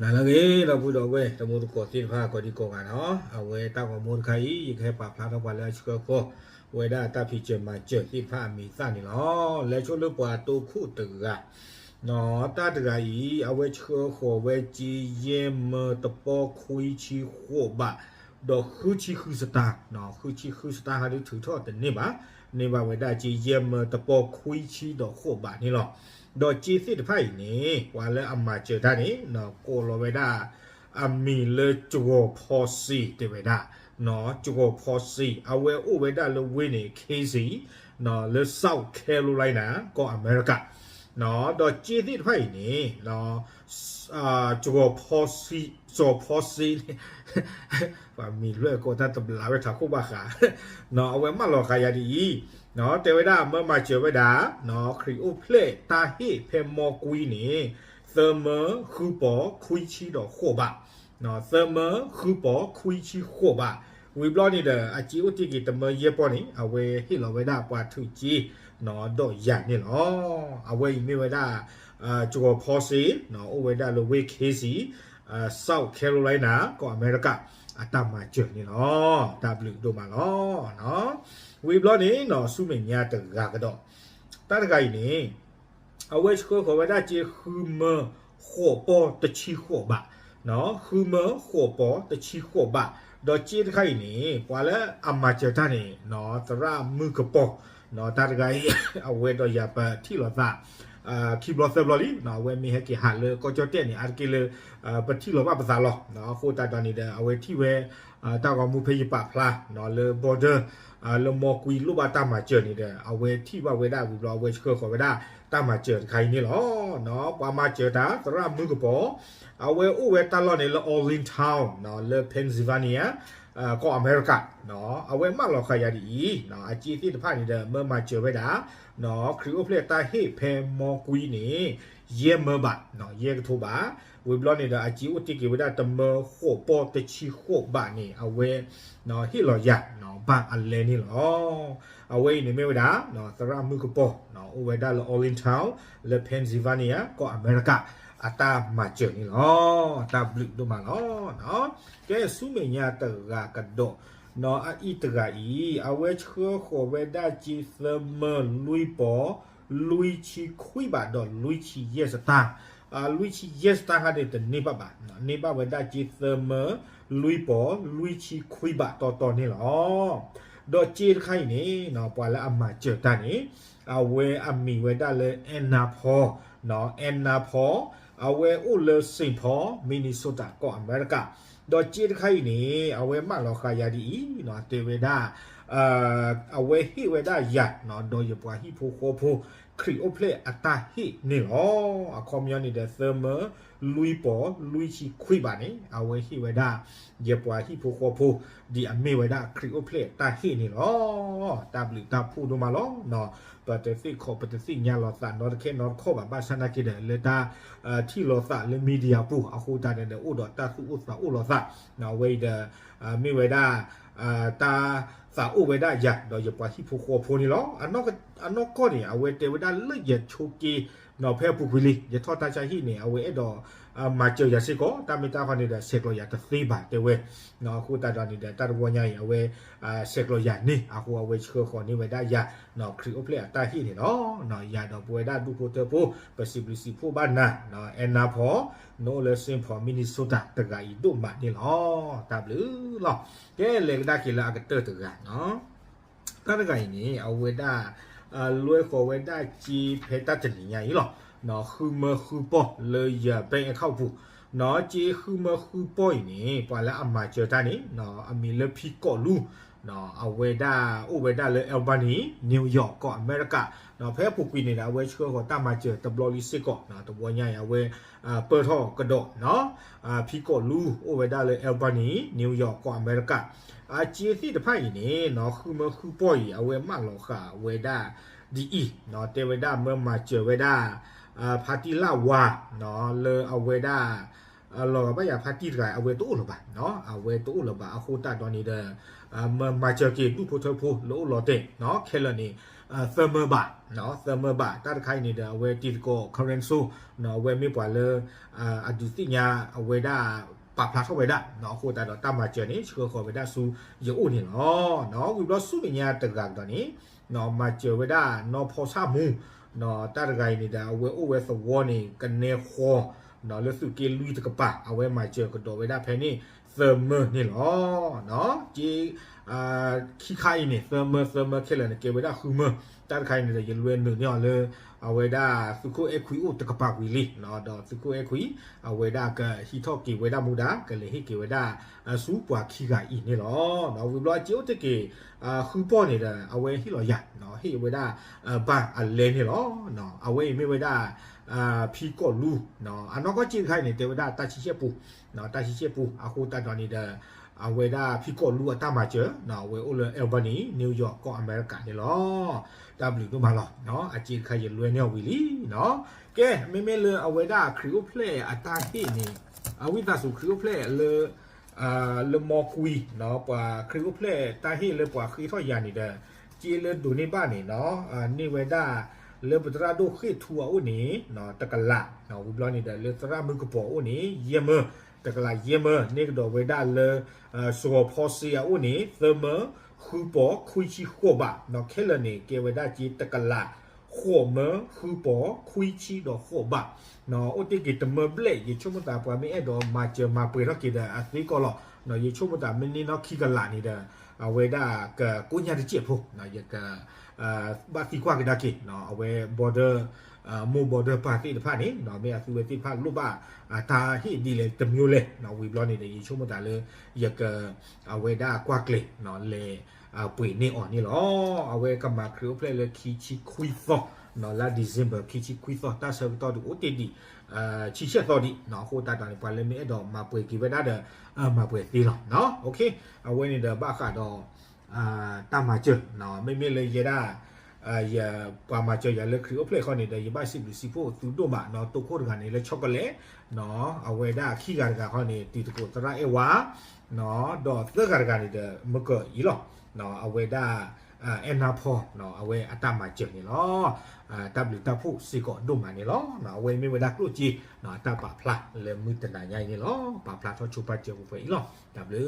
နာလကေတော့ဘူးတော့ဝဲတမို့ကိုတိဖာကိုဒီကိုကနော်အဝဲတောက်မို့ခိုင်ရခဲပါဖလာတော့ပါလဲချကောကိုဝဲဒါတဖိချမကျတိဖာမီစနေလောလဲချိုလို့ပွားတူခုတူကနော်တတကကြီးအဝဲချခေါ်ဝဲကြီးရင်မတပေါ်ခွေးချီဟောပါတော့ခုချီခုစတာနော်ခုချီခုစတာဟာဒီထူထော့တဲ့နေပါနေပါဝဲဒါကြီးရင်မတပေါ်ခွေးချီတော့ဟောပါနေလော ดอจีสิทไพ่นี่ว่าแล้วอามาเจอได้นี่เนาะโกโลเวดาอามีเลจูโกพอซีเตเวดาเนาะจูโกพอซีเอาเวอุเวดาเลเวนี่เคซีเนาะเลเซาแคโรไลนาก็อเมริกาเนาะดอจีสิทไพ่นี่เนาะอ่าจูโกพอซีโซพอซีว่ามีเรื่องก็ถ้าตำลาเวทาคุบาขาเนาะเอาไว้มาหลอกขาย าดีနော်တေဝဒမမချေဝဒနော်ခရီအိုဖလေတာဟိဖေမောကွီနေသမခုပေါ်ခွီချီတော့ခောပါနော်သမခုပေါ်ခွီချီခောပါဝီဘလော့နေတဲ့အချီဥတီကီတမရေပေါ်နေအဝဲဟိလောဝဒပွားထုချီနော်တော့ရနေလောအဝဲမေဝဒအာဂျိုဖောစီနော်အဝဲဒလိုဝေခေစီအာ ဆောက်ကယ်ရိုလိုင်းနာကောအမေရိကအတမကျွနေလော W တို့မှာလောနော်ဝေဘလော့နေနော်စုမညာတကကတော့တတကကြီးနေအဝဲချကိုခေါ်ဝဒချေခူမခောပေါ်တချီခောပါနော်ခူမခောပေါ်တချီခောပါတော့ချေတခိုင်နေပွာလဲအမချတာနေနော်တရမှုကပေါ်နော်တတကကြီးအဝဲတော့ရပါထီလောသာ အာခီဘလော့ဆဘလော်လီနော်ဝဲမီဟက်ကီဟာလေကောကြောတက်နေအာကီလေပတိလောဘပဇာလောနော်ခိုတာတန်နေတဲ့အဝဲတီဝဲအာတောက်ကမူဖေးပဖလားနော်လေဘော်ဒါအာလမော်ကွီလိုပါတာမှာကျနေတဲ့အဝဲတီဝဝဲဒါဘူးလောဝဲချခောခေါ်ဝဲဒါတာမှာကျခိုင်နေလောနော်ပွားမကျတာသရမှုကပေါ်အဝဲဥဝဲတာလောနေလော all in town နော်လေပန်ဆီဗာနီးယား ဝဲမလောခရဒီနော်အကြည့်တိတဖာနေတဲ့မမကျဝဲတာနော်ခရီအိုဖလက်တာဟေဖဲမောကွီနေယေမဘနော်ယေကထိုပါဝေဘလော့နေတာအကြည့်ဥတိကေဝဒတမခောပေါ်တချီခောဘာနေအဝဲနော်ဟီလောရနော်ဘာအလဲနေလောအဝဲနေမေဝဒနော်သရမှုကပေါ်နော်ဥဝဲဒါလော all in town လေပန်ဆီဗာနီယာကော အမေရိကအတာမှာကျနေလောအတာဘလူတို့မှာလောနော်ကဲစုမညာတကကတော့နော်အဤတကဤအဝဲချခောခောဝဲဒါဂျီသမလွီပေါ်လွီချီခွိပါတော့လွီချီယက်စတာအာလွီချီယက်စတာဟာတဲ့နေပါပါနော်နေပါဝဲဒါဂျီသမလွီပေါ်လွီချီခွိပါတော်တော်နေလောတော့ချေခိုင်နေနော်ပွာလာအမကျတန်နေအဝဲအမီဝဲဒါလေအန်နာဖောနော်အန်နာဖော အဝဲဥလစင်ဖောမီနီဆိုတာကောအမေရိကတော့ကြည့်ခိုင်နေအဝဲမလောခရာဒီနော်တေဝဒအာအဝဲဟိဝဒရနော်တော့ရ ပွားဟိဖိုခိုဖိုခရီအိုပလေအတာဟိနေလောအကွန်မြူနီတဲ့သမလူီပေါ်လူီချီခွိပါနေအဝဲဟိဝဒရပွားဟိဖိုခိုဖိုဒီအမေဝဒခရီအိုပလေတာဟိနေလော W တာဖူတို့မလောနော်ပတသိခောပတသိညာလောသနော်တခဲနော်ခောပါဘာစနာကိတဲ့လေတာအထီလောသလေမီဒီယာပူအခုတာတဲ့ဥဒတာစုဥစာဥလောသနော်ဝေဒမေဝဒအာတာစာဥဝေဒရတော့ရပါဟိဖူခောဖိုနီလောအနောကအနောကောနေအဝေတေဝဒလက်ရချိုကီ နော်ဖဲပူခွလီရထောတာချာဟိနေအဝေအဲ့တော့အမကျော်ရစစ်ကိုတာမီတာခနေတဲ့ဆက်လို့ရတသိပါတေဝဲနော်အခုတာတော်နေတဲ့တာရဝညာရအဝဲအာဆက်လို့ရနေအခုအဝဲချေခေါ်နေဝဒရနော်ခရီအိုပလေတာဟိနေနော်နော်ရတော့ပွဲတာဒူဖိုတဖိုပစီပစီဖိုဘာနာနော်အန်နာဖောနိုလေစင်ဖောမီနီဆိုတာတကဤတို့မနေလောတာဘလူလောကဲလေဒါကီလာကတတကနော်တာတကဤနေအဝဲ တာအလွဲခေါ်ဝဲတာဂျီဖေတာတနီညာဤလောနော်ခူမခူပေါ်လေရပဲခောက်ဘူးနော်ဂျီခူမခူပေါ်နေပါလာအမချတာနေနော်အမီလဖီကောလူ နော်အဝေဒာဥဝေဒာလေအယ်ဘာနီနယူးယောက်ကောအမေရိကနော်ဖဲပူကွီနေတာဝဲချောကိုတမချေတဘလလီစစ်ကောနော်တဘဝညာရဝဲအာပထောကတော့နော်အာဖီကောလူဥဝေဒာလေအယ်ဘာနီနယူးယောက်ကောအမေရိကအာဂျီစီတဖိုင်နေနော်ခူမခူပေါ်ရအဝဲမလောခဝေဒာဒီအီနော်တေဝေဒာမမချေဝေဒာအာဖာတီလာဝါနော်လေအဝေဒာအလောဘယာဖာတီကအဝဲတိုးလို့ပါနော်အဝဲတိုးလို့ပါအခုတတ်တော်နေတဲ့အမမချကေတူဖို့ထဖို့လို့လို့တဲ့နော်ခဲလနေเทอร์เมอร์บาเนาะเทอร์เมอร์บาตัดไข่นี่เดเวติโกคอเรนซูเนาะเวมีปว่าเลอ่าอดุติญาเวดาปะพลาเข้าไปได้เนาะโคตาดอตามมาเจอนี่ชื่อขอไปได้ซูยอูนี่เนาะเนาะวิบลอสุปิญาตะกักตอนนี้เนาะมาเจอเวดาเนาะพอซามูเนาะตัดไข่นี่เดเวโอเวสวอนี่กันเนคอเนาะเลสุเกลุยตะกปะเอ thermo နေလောနော်จีအာခိခိုင်နေ thermo thermo ခဲလနေကေဝဒ humo တတ်ခိုင်နေတဲ့ရလွယ်နေနော်လေအဝေဒစုခုအခွီဥတကပကွီလီနော်တော့စုခုအခွီအဝေဒကဟီထော့ကေဝဒမူဒါကလေဟိကေဝဒအစုပွားခိခိုင်နေလောနော်ဝီဘလောချိုတကေအာခုပေါ်နေတဲ့အဝေဟီလောရနော်ဟိဝေဒဘာအလဲနေလောနော်အဝေမေဝေဒ အာဖီကောလူနော်အနောကကြည့်ခိုင်နေတေဝဒတချိချက်ပူနော်တချိချက်ပူအခုတတ်တော်နေတဲ့အဝေဒဖီကောလူအတမချေနော်ဝေအိုလအယ်ဘနီနယူးယောက်ကောအမေရိကန်နေလော W တို့မလောနော်အကြည့်ခရလွယ်နေဝီလီနော်ကဲမေမေလအဝေဒခရီယိုဖလေအတာဟိနေအဝိဒါစုခရီယိုဖလေလေအာလေမောကွီနော်ပွာခရီယိုဖလေတာဟိလေပွာခရီထော်ယာနေတဲ့ကြည်လေဒိုနေပါနေနော်အာနေဝေဒ လေပတရာဒိုခိထူအိုနေနော်တကလာနော်ဝီဘလနေတဲ့လေတရာမကပေါ်အိုနေယေမတကလာယေမနေကတော့ဝေဒလေဆိုဖောစီယာအိုနေသမခုပေါ်ခွီချီခိုဘာနော်ခဲလနေကေဝေဒကြီးတကလာခိုမခုပေါ်ခွီချီတော့ခိုဘာနော်အိုတိကေတမဘလေယေချုမတာပွားမီအဲ့တော့မာချမာပွေတော့ကေတဲ့အသိကောလောနော်ယေချုမတာမင်းနေနော်ခိကလာနေတဲ့ဝေဒကကိုညာတချေဖို့နော်ယေက အာဘာတိကွာကဒါကေနော်အဝဲ border အာမိုဘော်ဒါပါတီတဖာနေနော်မေအသူဝတိဖာလုပါအာတာဟိဒီလေတမျိုးလေနော်ဝီဘလောနေတယ်ယေချုမတာလေယကအဝဲဒါကွာကလေနော်လေအပွေနေအော်နေလောအဝဲကမာခရီယိုဖလေလေခီချီခွီသောနော်လာဒီဇင်ဘာခီချီခွီသောတာဆောတော့အိုတေဒီအာချီချက်တော့ဒီနော်ဟိုတာတာနေပါလေမေတော့မပွေကိဝဒါအမပွေသေးလောနော်โอเคအဝဲနေတဲ့ဘာခါတော့ အာတာမချနော်မေမေလေရတာအာရပါမချရလေခရီယိုဖလေခေါနေတယ်ရပါစီဘစီဖို့သူတို့မနော်တုတ်ခိုးတကနေလေချောကလက်နော်အဝဲဒါခီကာကခေါနေတီတကိုတရအေဝါနော်တော့သက်ကရကနေမကဤလောနော်အဝဲဒါအဲနာဖောနော်အဝဲအတမကျနေလောအာ W တဖို့စီကောဒုမနေလောနော်အဝဲမေဝဒါကလုကြီးနော်တပဖလာလေမီတနာညိုင်နေလောပဖလာတော့ချူပတ်ချူဖေးလော W